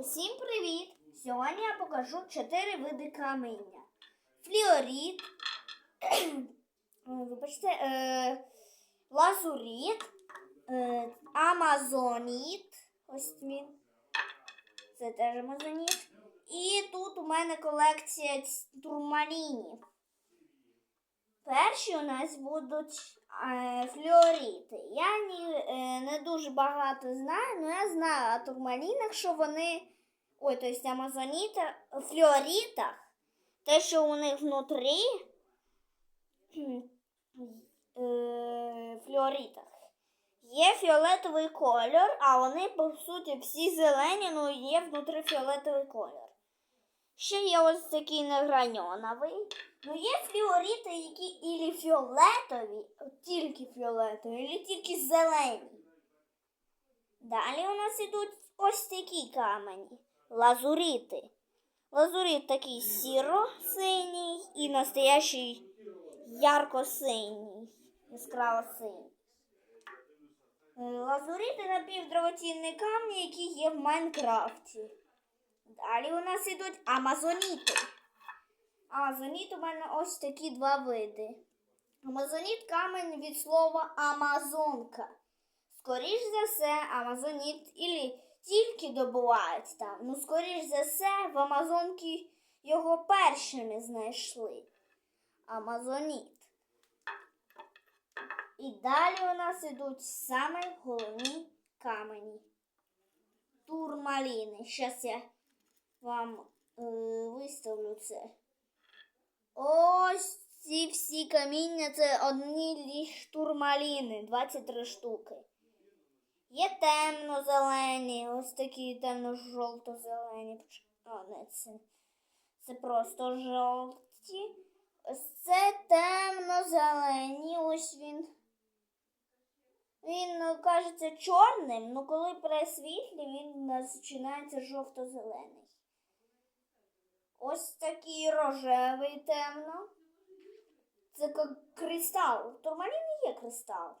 Усім привіт! Сьогодні я покажу чотири види каміння: фліоріт, вибачте, е, лазуріт, е, амазоніт. Ось він. Це теж амазоніт. І тут у мене колекція турмалінів. Перші у нас будуть флюоріти. Я е, не дуже багато знаю, але я знаю о турмалінах, що вони. Ой, то есть амазоніта, флюорітах, те, що у них внутрі е. Є фіолетовий кольор, а вони, по суті, всі зелені, ну є внутрі фіолетовий кольор. Ще є ось такий неграньоновий. Ну, є флюоріти, які ілі фіолетові, тільки фіолетові, ілі тільки зелені. Далі у нас ідуть ось такі камені. Лазуріти. Лазурит такий сіро-синій і настоящий ярко-синій, яскраво-синій. Е, Лазуріти напівдравоцінні камні, які є в Майнкрафті. Далі у нас ідуть амазоніти. Амазоніт у мене ось такі два види. Амазоніт камень від слова Амазонка. Скоріш за все, Амазоніт ілі тільки добувають там. Ну, скоріш за все, в Амазонки його першими знайшли. Амазоніт. І далі у нас ідуть саме головні камені. Турмаліни. Щас я вам е, виставлю це. Ось ці всі каміння це одні ліхтурмаліни, 23 штуки. Є темно-зелені, ось такі темно-жовто-зелені. Це. Це просто жовті. Ось це темно-зелені. Ось він. Він ну, кажеться чорним, але коли при світлі він починається жовто-зелений. Ось такий рожевий темно. Це як кристал. В турмаліні є кристал.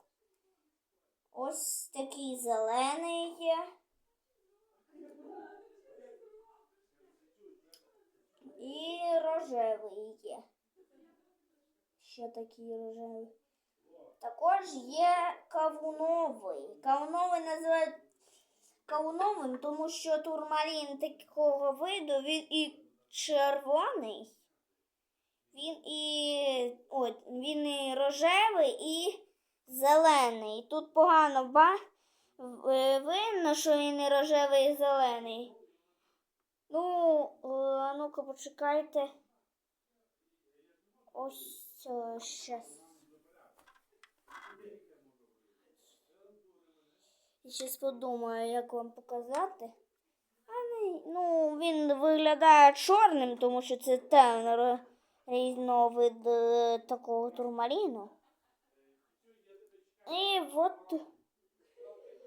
Ось такий зелений є. І рожевий є. Ще такий рожевий. Також є кавуновий. Кавуновий називають кавуновим, тому що турмалін такого виду він і червоний. Він і, ой, він і рожевий і зелений. Тут погано ба... е, видно, що він і рожевий і зелений. Ну, е, ну-ка почекайте. Ось е, щас. Я щас подумаю, як вам показати. Ну, він виглядає чорним, тому що це темно різновид е, такого турмаліну. І от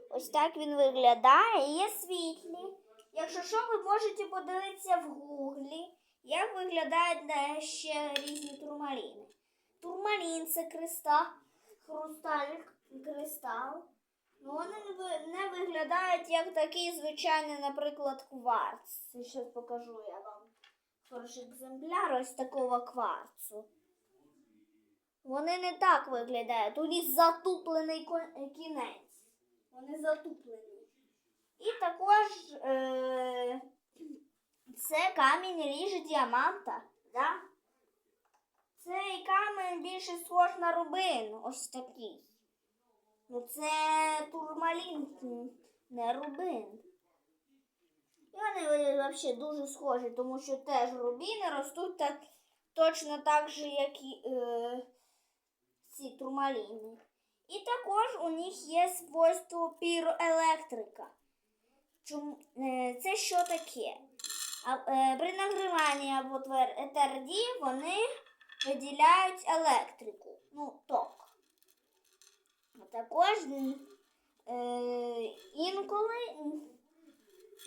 ось так він виглядає. Є світлі. Якщо що, ви можете подивитися в гуглі, як виглядають ще різні турмаліни. Турмалін це кристал, хрусталь, кристал. Ну, вони не виглядають як такий звичайний, наприклад, кварц. Зараз покажу я вам хороший екземпляр ось такого кварцу. Вони не так виглядають. У них затуплений е, кінець. Вони затуплені. І також е- це камінь ріже діаманта. Да? Цей камінь більше схож на рубин. Ось такий. Це турмалін, не рубин. І вони взагалі дуже схожі, тому що теж рубіни ростуть так, точно так же, як і е, ці турмаліни. І також у них є свойство піроелектрика. Чому, е, це що таке? А, е, при нагріванні або твер- тверді вони виділяють електрику, ну, ток. А також інколи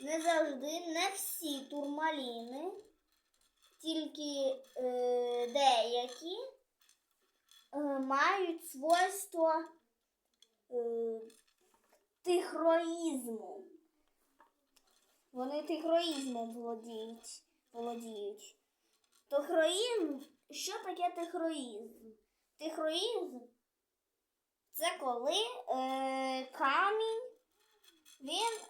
не завжди не всі турмаліни, тільки е, деякі е, мають свойство е, тихроїзму. Вони тихроїзмом володіють. володіють. Тихроїзм, що таке тихроїзм? Тихроїзм це коли е, камінь, він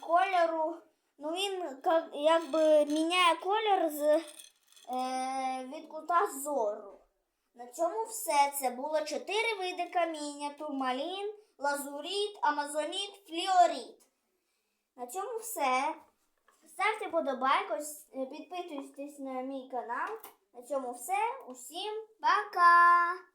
кольору, ну він ка- якби міняє колір з, е, від кута зору. На цьому все. Це було чотири види каміння: турмалін, лазуріт, амазоніт, фліоріт. На цьому все. Ставте подобайку, підписуйтесь на мій канал. На цьому все. Усім пока!